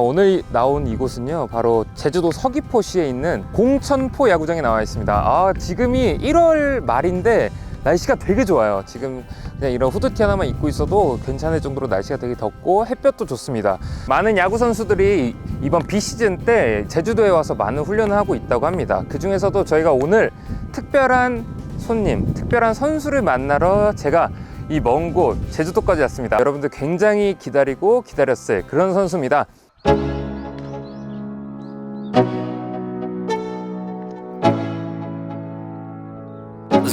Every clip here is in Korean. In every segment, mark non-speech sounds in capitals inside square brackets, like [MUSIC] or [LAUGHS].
오늘 나온 이곳은요 바로 제주도 서귀포시에 있는 공천포 야구장에 나와 있습니다. 아 지금이 1월 말인데 날씨가 되게 좋아요. 지금 그냥 이런 후드티 하나만 입고 있어도 괜찮을 정도로 날씨가 되게 덥고 햇볕도 좋습니다. 많은 야구 선수들이 이번 비시즌 때 제주도에 와서 많은 훈련을 하고 있다고 합니다. 그 중에서도 저희가 오늘 특별한 손님 특별한 선수를 만나러 제가 이 먼 곳 제주도까지 왔습니다. 여러분들 굉장히 기다리고 기다렸을 그런 선수입니다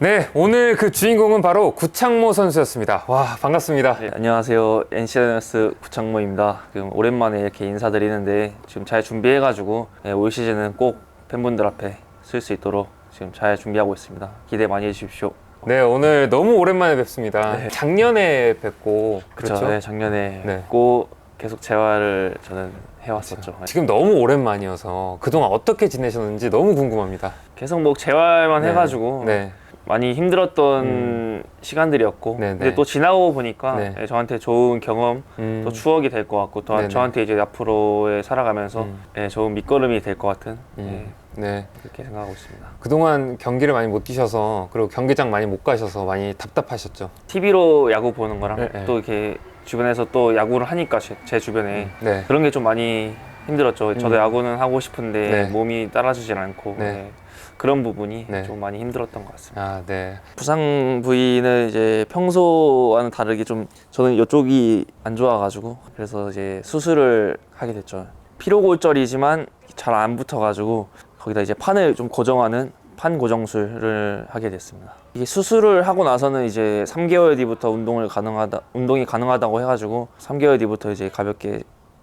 네, 오늘 그 주인공은 바로 구창모 선수였습니다. 와, 반갑습니다. 네, 안녕하세요. NC 다이너스 구창모입니다. 지금 오랜만에 이렇게 인사드리는데 지금 잘 준비해가지고 예, 올 시즌은 꼭 팬분들 앞에 쓸 수 있도록 지금 잘 준비하고 있습니다. 기대 많이 해주십시오. 네, 오늘 너무 오랜만에 뵙습니다. 네. 작년에 뵙고 그렇죠. 그렇죠. 네, 작년에 네. 꼭 계속 재활을 저는 해왔었죠. 네. 지금 너무 오랜만이어서 그동안 어떻게 지내셨는지 너무 궁금합니다. 계속 뭐 재활만 네. 해가지고 네. 많이 힘들었던 시간들이었고 네, 네. 근데 또 지나고 보니까 네. 예, 저한테 좋은 경험 음, 또 추억이 될 것 같고 또 네, 네. 저한테 이제 앞으로의 살아가면서 음. 예, 좋은 밑거름이 될 것 같은 음, 예, 네. 그렇게 생각하고 있습니다. 그동안 경기를 많이 못 뛰셔서 그리고 경기장 많이 못 가셔서 많이 답답하셨죠. TV로 야구 보는 거랑 네, 네. 또 이렇게 주변에서 또 야구를 하니까 제, 제 주변에 네. 그런 게 좀 많이 힘들었죠. 저도 음. 야구는 하고 싶은데 네. 몸이 따라주질 않고 네. 네. 그런 부분이 네. 좀 많이 힘들었던 것 같습니다. 아, 네. 부상 부위는 이제 평소와는 다르게 좀 저는 이쪽이 안 좋아가지고 그래서 이제 수술을 하게 됐죠. 피로골절이지만 잘 안 붙어가지고 거기다 이제 판을 좀 고정하는 판 고정술을 하게 됐습니다. 이게 수술을 하고 나서는 이제 3개월 뒤부터 운동을 가능하다 운동이 가능하다고 해가지고 3개월 뒤부터 이제 가볍게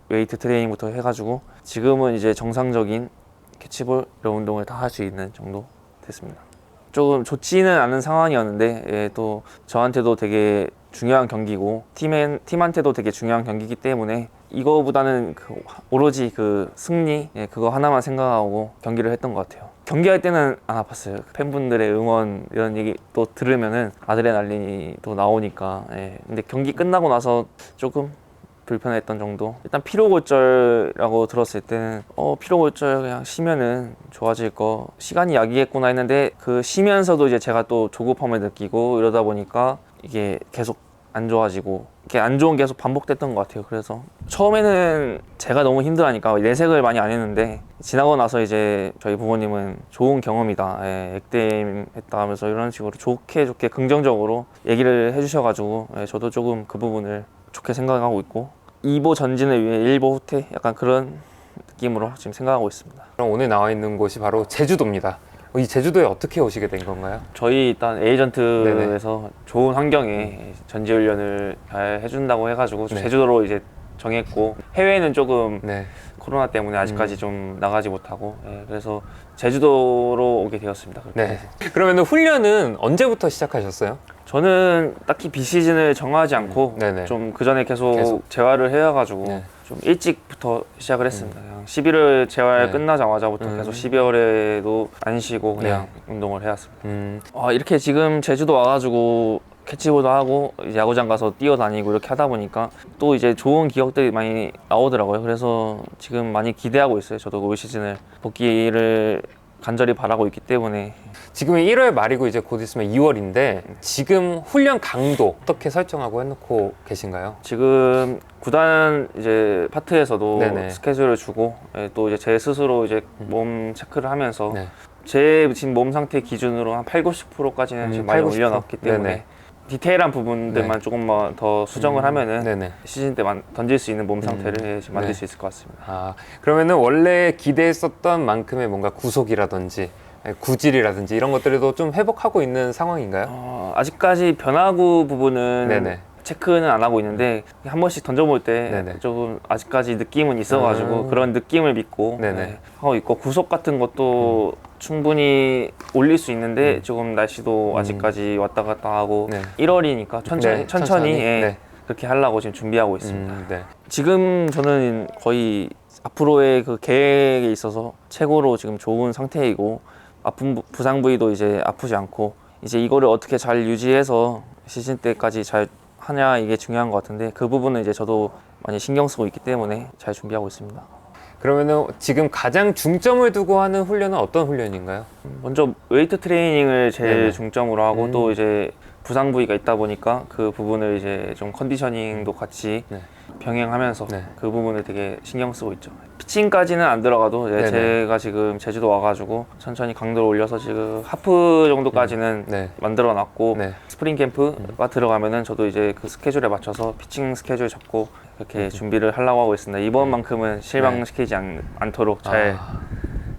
웨이트 트레이닝부터 해가지고 지금은 이제 정상적인 캐치볼 이런 운동을 다 할 수 있는 정도 됐습니다. 조금 좋지는 않은 상황이었는데 예, 또 저한테도 되게 중요한 경기고 팀엔, 팀한테도 되게 중요한 경기이기 때문에 이거보다는 그 오로지 그 승리 예, 그거 하나만 생각하고 경기를 했던 것 같아요. 경기할 때는 안 아팠어요. 팬분들의 응원 이런 얘기 또 들으면은 아드레날린이 또 나오니까 예. 근데 경기 끝나고 나서 조금 불편했던 정도. 일단 피로골절이라고 들었을 때는 어 피로골절 그냥 쉬면은 좋아질 거 시간이 약이겠구나 했는데 그 쉬면서도 이제 제가 또 조급함을 느끼고 이러다 보니까 이게 계속 안 좋아지고 이게 안 좋은 게 계속 반복됐던 것 같아요. 그래서 처음에는 제가 너무 힘들하니까 내색을 많이 안 했는데 지나고 나서 이제 저희 부모님은 좋은 경험이다, 예, 액땜 했다 하면서 이런 식으로 좋게 좋게 긍정적으로 얘기를 해주셔가지고 예, 저도 조금 그 부분을 좋게 생각하고 있고 2보 전진을 위해 1보 후퇴 약간 그런 느낌으로 지금 생각하고 있습니다. 그럼 오늘 나와 있는 곳이 바로 제주도입니다. 이 제주도에 어떻게 오시게 된 건가요? 저희 일단 에이전트에서 좋은 환경에 전지훈련을 잘 해준다고 해가지고 네. 제주도로 이제 정했고 해외는 조금 네. 코로나 때문에 아직까지 좀 나가지 못하고 예, 그래서 제주도로 오게 되었습니다. 그렇게 네. 해서. 그러면 훈련은 언제부터 시작하셨어요? 저는 딱히 비시즌을 정하지 않고 네네. 좀 그 전에 계속, 계속. 재활을 해가지고 네. 좀 일찍부터 시작을 했습니다. 그냥 11월 재활 네. 끝나자마자부터 음. 계속 12월에도 안 쉬고 그냥 운동을 해왔습니다. 음, 아, 이렇게 지금 제주도 와가지고 캐치볼도 하고 야구장 가서 뛰어다니고 이렇게 하다 보니까 또 이제 좋은 기억들이 많이 나오더라고요. 그래서 지금 많이 기대하고 있어요. 저도 올 시즌을 복귀를 간절히 바라고 있기 때문에 지금이 1월 말이고 이제 곧 있으면 2월인데 지금 훈련 강도 어떻게 설정하고 해놓고 계신가요? 지금 구단 이제 파트에서도 네네. 스케줄을 주고 예, 또 이제 제 스스로 이제 몸 체크를 하면서 네. 제 지금 몸 상태 기준으로 한 8, 90%까지는 음, 지금 많이 8, 90%? 올려놨기 때문에 네네. 디테일한 부분들만 네. 조금만 더 수정을 음, 하면은 네네. 시즌 때 만, 던질 수 있는 몸 상태를 음, 만들 네. 수 있을 것 같습니다. 아 그러면은 원래 기대했었던 만큼의 뭔가 구속이라든지 구질이라든지 이런 것들도 좀 회복하고 있는 상황인가요? 어, 아직까지 변화구 부분은 네네. 체크는 안 하고 있는데 한 번씩 던져볼 때 네네. 조금 아직까지 느낌은 있어가지고 음. 그런 느낌을 믿고 네네. 네, 하고 있고 구속 같은 것도 충분히 올릴 수 있는데 음. 조금 날씨도 음. 아직까지 왔다 갔다 하고 네. 1월이니까 천천히 네, 천천히, 예, 네. 그렇게 하려고 지금 준비하고 있습니다. 음, 네. 지금 저는 거의 앞으로의 그 계획에 있어서 최고로 지금 좋은 상태이고 아픈 부- 부상 부위도 이제 아프지 않고 이제 이거를 어떻게 잘 유지해서 시즌 때까지 잘 하냐 이게 중요한 것 같은데 그 부분은 이제 저도 많이 신경 쓰고 있기 때문에 잘 준비하고 있습니다. 그러면은 지금 가장 중점을 두고 하는 훈련은 어떤 훈련인가요? 먼저 웨이트 트레이닝을 제일 네네. 중점으로 하고 음. 또 이제 부상 부위가 있다 보니까 그 부분을 이제 좀 컨디셔닝도 같이 네. 병행하면서 네. 그 부분을 되게 신경 쓰고 있죠. 피칭까지는 안 들어가도 이제 네네. 제가 지금 제주도 와가지고 천천히 강도를 올려서 지금 하프 정도까지는 네. 만들어 놨고 네. 스프링 캠프가 들어가면은 저도 이제 그 스케줄에 맞춰서 피칭 스케줄 잡고 이렇게 준비를 하려고 하고 있습니다. 이번만큼은 실망시키지 않, 않도록 잘 아,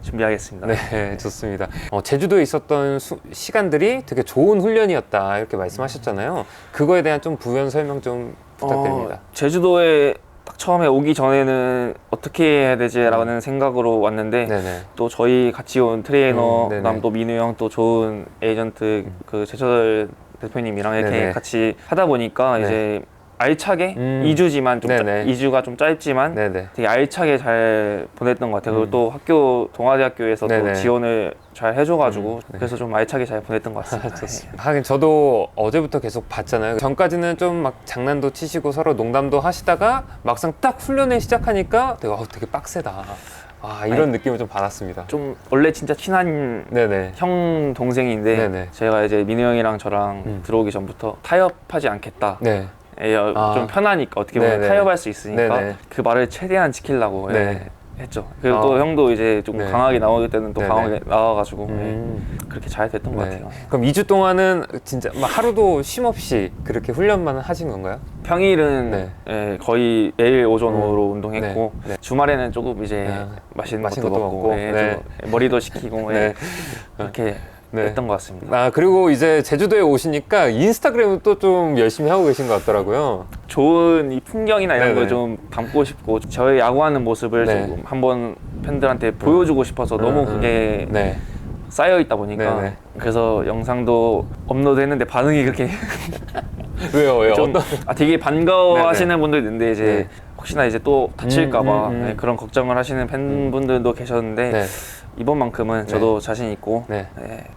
준비하겠습니다. 네, [LAUGHS] 좋습니다. 어, 제주도에 있었던 수- 시간들이 되게 좋은 훈련이었다 이렇게 말씀하셨잖아요. 그거에 대한 좀 부연 설명 좀 부탁드립니다. 어, 제주도에 딱 처음에 오기 전에는 어떻게 해야 되지라는 생각으로 왔는데 네네. 또 저희 같이 온 트레이너 음. 그다음 또 민우 형 또 좋은 에이전트 그 제철 대표님이랑 이렇게 네네. 같이 하다 보니까 네. 이제 알차게 음. 2주지만 좀 네네. 2주가 좀 짧지만 네네. 되게 알차게 잘 보냈던 것 같아요. 음. 그리고 또 학교 동아대학교에서 네네. 또 지원을 잘 해줘가지고 음, 네. 그래서 좀 알차게 잘 보냈던 것 같습니다. [LAUGHS] 하긴 저도 어제부터 계속 봤잖아요. 전까지는 좀 막 장난도 치시고 서로 농담도 하시다가 막상 딱 훈련을 시작하니까 되게, 어, 되게 빡세다. 아 이런 느낌을 좀 받았습니다. 좀 원래 진짜 친한 네네. 형 동생인데 네네. 제가 이제 민우 형이랑 저랑 음. 들어오기 전부터 타협하지 않겠다. 네. 예, 어, 아. 좀 편하니까 어떻게 보면 네네. 타협할 수 있으니까 네네. 그 말을 최대한 지키려고 예, 네. 했죠. 그리고 아. 또 형도 이제 좀 네. 강하게 나오기 때는 또 네네. 강하게 나와가지고 음. 예, 그렇게 잘 됐던 것 네. 같아요. 그럼 2주 동안은 진짜 막 하루도 쉼 없이 그렇게 훈련만 하신 건가요? 평일은 네. 예, 거의 매일 오전 음. 오후로 운동했고 네. 네. 주말에는 조금 이제 아, 맛있는, 맛있는 것도 것도 먹고, 먹고. 예, 네. 좀 머리도 식히고 네. 예, 그렇게 네. 했던 것 같습니다. 아 그리고 이제 제주도에 오시니까 인스타그램을 또 좀 열심히 하고 계신 것 같더라고요. 좋은 이 풍경이나 이런 네네. 걸 좀 담고 싶고 저희 야구하는 모습을 네. 조금 한번 팬들한테 보여주고 싶어서 너무 음, 그게 네. 쌓여 있다 보니까 네네. 그래서 영상도 업로드했는데 반응이 그렇게 [LAUGHS] 왜요 왜요? 좀 어떤? 아, 되게 반가워하시는 분들 있는데 이제 네. 혹시나 이제 또 다칠까봐 음, 음, 음. 네, 그런 걱정을 하시는 팬분들도 계셨는데 네. 이번만큼은 저도 자신 있고 네.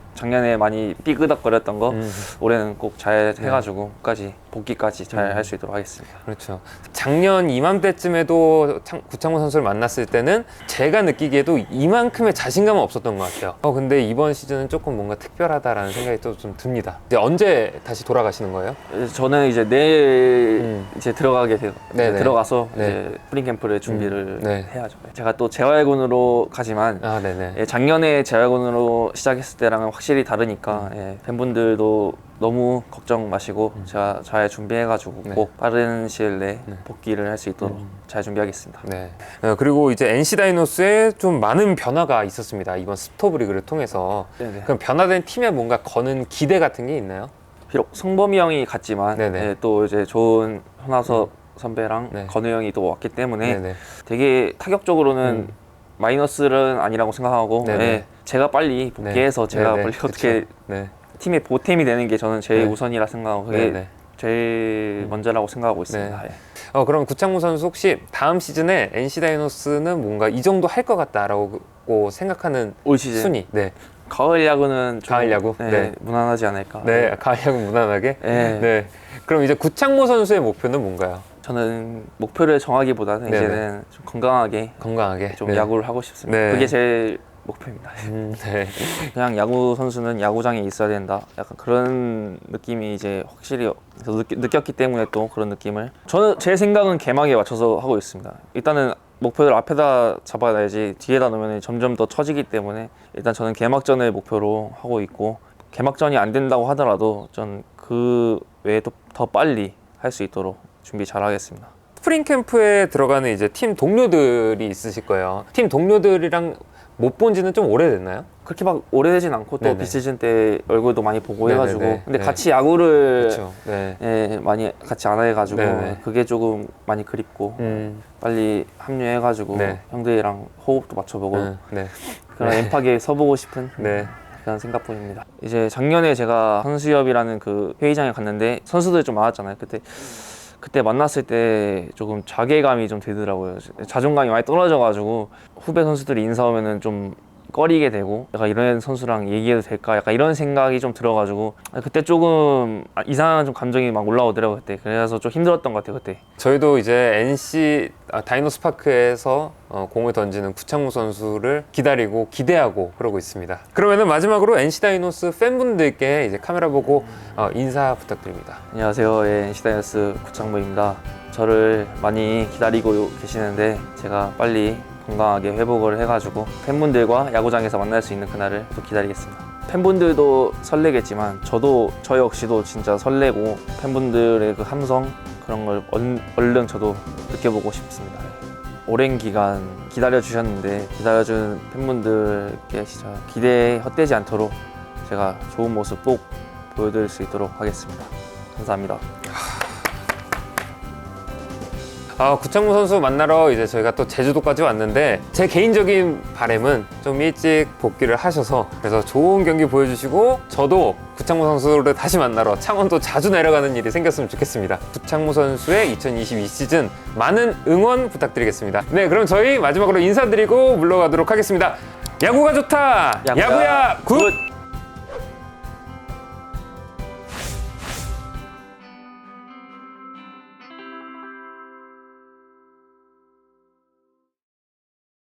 네, 작년에 많이 삐그덕거렸던 거 음. 올해는 꼭 잘 해가지고 끝까지 복귀까지 잘 음. 할수 있도록 하겠습니다. 그렇죠. 작년 이맘때쯤에도 창- 구창모 선수를 만났을 때는 제가 느끼기에도 이만큼의 자신감은 없었던 것 같아요. 어 근데 이번 시즌은 조금 뭔가 특별하다라는 생각이 또 좀 듭니다. 이제 언제 다시 돌아가시는 거예요? 저는 이제 내일 음. 이제 들어가게 돼요. 네네. 들어가서 네. 이제 프린 캠프를 준비를 음, 네. 해야죠. 제가 또 재활군으로 가지만 아 네네. 예, 작년에 재활군으로 시작했을 때랑은 확실히 다르니까 예, 팬분들도 너무 걱정 마시고 제가 잘 준비해가지고 음. 네. 꼭 빠른 시일 내에 네. 복귀를 할 수 있도록 음. 잘 준비하겠습니다. 네. 어, 그리고 이제 NC 다이노스에 좀 많은 변화가 있었습니다. 이번 스토브 리그를 통해서. 네네. 그럼 변화된 팀에 뭔가 거는 기대 같은 게 있나요? 비록 성범이 형이 갔지만 네네. 예, 또 이제 좋은 현아섭 선배랑 네. 건우 형이 또 왔기 때문에 네네. 되게 타격적으로는 음. 마이너스는 아니라고 생각하고 네네. 예, 제가 빨리 복귀해서 제가 네네. 빨리 그쵸. 어떻게 네. 팀의 보탬이 되는 게 저는 제일 네. 우선이라 생각하고 그게 네네. 제일 먼저라고 생각하고 있습니다. 네. 예. 어, 그럼 구창모 선수 혹시 다음 시즌에 NC 다이노스는 뭔가 이 정도 할 것 같다라고 생각하는 올 시즌 순위? 네. 가을 야구는 좀, 가을 야구? 네, 네. 무난하지 않을까. 네. 가을 야구 무난하게? 네. 네. 그럼 이제 구창모 선수의 목표는 뭔가요? 저는 목표를 정하기보다는 네네. 이제는 좀 건강하게 건강하게. 좀 네. 야구를 하고 싶습니다. 네. 그게 제일 목표입니다. 음, 네. [LAUGHS] 그냥 야구 선수는 야구장에 있어야 된다. 약간 그런 느낌이 이제 확실히 느끼, 느꼈기 때문에 또 그런 느낌을 저는 제 생각은 개막에 맞춰서 하고 있습니다. 일단은 목표를 앞에다 잡아놔야지 뒤에다 놓으면 점점 더 처지기 때문에 일단 저는 개막전을 목표로 하고 있고 개막전이 안 된다고 하더라도 전 그 외에도 더 빨리 할 수 있도록 준비 잘 하겠습니다. 스프링 캠프에 들어가는 이제 팀 동료들이 있으실 거예요. 팀 동료들이랑 못 본 지는 좀 오래됐나요? 그렇게 막 오래되진 않고 또 네네. 비시즌 때 얼굴도 많이 보고 네네네. 해가지고 근데 네. 같이 야구를 그렇죠. 네. 예, 많이 같이 안 해가지고 네네. 그게 조금 많이 그립고 음. 빨리 합류해가지고 네. 형들이랑 호흡도 맞춰보고 네. 네. 그런 네. 엠팍에 서보고 싶은 [LAUGHS] 네. 그런 생각뿐입니다. 이제 작년에 제가 선수협이라는 그 회의장에 갔는데 선수들이 좀 많았잖아요. 그때 그때 만났을 때 조금 자괴감이 좀 들더라고요. 자존감이 많이 떨어져가지고 후배 선수들이 인사 오면은 좀 꺼리게 되고 약간 이런 선수랑 얘기해도 될까? 약간 이런 생각이 좀 들어가지고 그때 조금 아, 이상한 좀 감정이 막 올라오더라고요 그때. 그래서 좀 힘들었던 것 같아요 그때. 저희도 이제 NC 아, 다이노스 파크에서 어, 공을 던지는 구창모 선수를 기다리고 기대하고 그러고 있습니다. 그러면은 마지막으로 NC 다이노스 팬분들께 이제 카메라 보고 어, 인사 부탁드립니다. 안녕하세요. 예, NC 다이너스 구창모입니다. 저를 많이 기다리고 계시는데 제가 빨리 건강하게 회복을 해가지고 팬분들과 야구장에서 만날 수 있는 그날을 또 기다리겠습니다 팬분들도 설레겠지만 저도 저 역시도 진짜 설레고 팬분들의 그 함성 그런 걸 얼- 얼른 저도 느껴보고 싶습니다 오랜 기간 기다려 주셨는데 기다려준 팬분들께 진짜 기대에 헛되지 않도록 제가 좋은 모습 꼭 보여드릴 수 있도록 하겠습니다. 감사합니다. 아, 구창모 선수 만나러 이제 저희가 또 제주도까지 왔는데 제 개인적인 바람은 좀 일찍 복귀를 하셔서 그래서 좋은 경기 보여주시고 저도 구창모 선수를 다시 만나러 창원도 자주 내려가는 일이 생겼으면 좋겠습니다. 구창모 선수의 2022 시즌 많은 응원 부탁드리겠습니다. 네, 그럼 저희 마지막으로 인사드리고 물러가도록 하겠습니다. 야구가 좋다. 야구야 야구야 굿. 굿.